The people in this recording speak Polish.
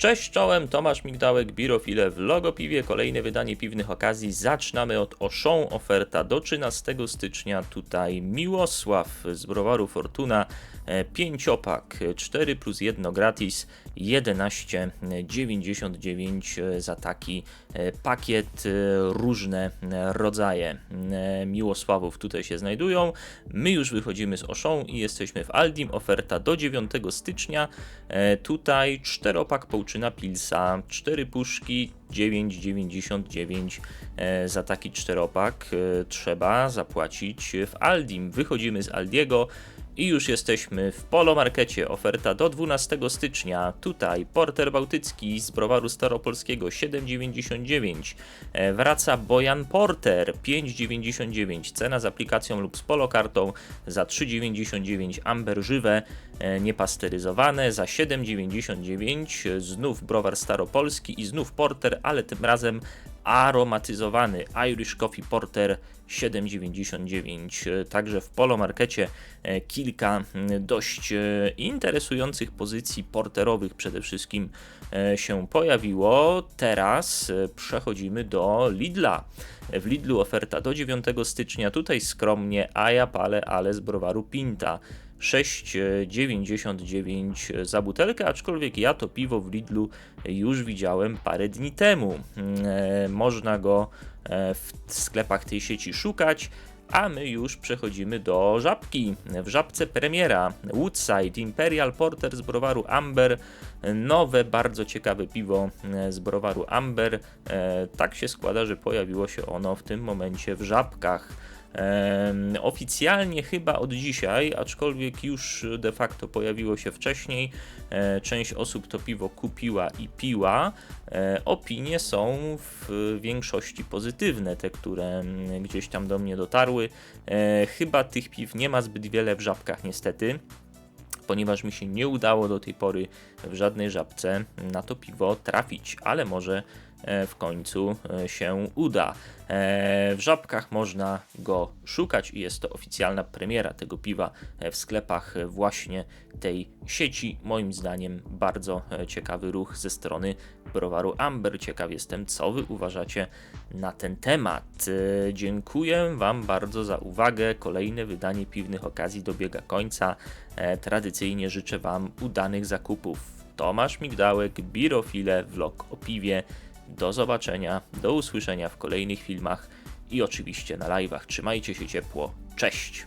Cześć czołem, Tomasz Migdałek, Birofile w Logopiwie. Kolejne wydanie piwnych okazji. Zaczynamy od Oszą. Oferta do 13 stycznia. Tutaj Miłosław z browaru Fortuna. e, Pięciopak, e, 4 plus 1 gratis, 11,99 e, za taki e, pakiet. Różne rodzaje Miłosławów tutaj się znajdują. My już wychodzimy z Oszą i jesteśmy w Aldim. Oferta do 9 stycznia. Tutaj czteropak Połczyna Pilsa, 4 puszki, 9,99 e, za taki czteropak e, trzeba zapłacić w Aldim. Wychodzimy z Aldiego i już jesteśmy w Polomarkecie. Oferta do 12 stycznia. Tutaj Porter Bałtycki z browaru staropolskiego 7,99. E, Wraca Bojan Porter 5,99. Cena z aplikacją lub z polokartą za 3,99. Amber żywe, e, niepasteryzowane za 7,99. Znów browar staropolski i znów Porter, ale tym razem aromatyzowany Irish Coffee Porter 7,99. E, Także w Polomarkecie e, kilka dość e, interesujących pozycji porterowych przede wszystkim e, się pojawiło. Teraz przechodzimy do Lidla. W Lidlu oferta do 9 stycznia. Tutaj skromnie Aja Pale Ale z browaru Pinta. 6,99 za butelkę, aczkolwiek ja to piwo w Lidlu już widziałem parę dni temu. Mm, e, Można go e, w sklepach tej sieci szukać. A my już przechodzimy do żabki. W żabce premiera Woodside Imperial Porter z browaru Amber. Nowe, bardzo ciekawe piwo e, z browaru Amber. Tak się składa, że pojawiło się ono w tym momencie w żabkach. Oficjalnie chyba od dzisiaj, aczkolwiek już de facto pojawiło się wcześniej. E, Część osób to piwo kupiła i piła. E, Opinie są w większości pozytywne, te, które gdzieś tam do mnie dotarły. E, Chyba tych piw nie ma zbyt wiele w żabkach, niestety ponieważ mi się nie udało do tej pory w żadnej żabce na to piwo trafić, ale może w końcu e, się uda. E, W żabkach można go szukać i jest to oficjalna premiera tego piwa e, w sklepach e, właśnie tej sieci. Moim zdaniem bardzo e, ciekawy ruch ze strony browaru Amber. Ciekaw jestem, co wy uważacie na ten temat. E, Dziękuję Wam bardzo za uwagę. Kolejne wydanie piwnych okazji dobiega końca. E, Tradycyjnie życzę Wam udanych zakupów. Tomasz Migdałek, Birofile, vlog o piwie. Do zobaczenia, do usłyszenia w kolejnych filmach i oczywiście na live'ach. Trzymajcie się ciepło. Cześć!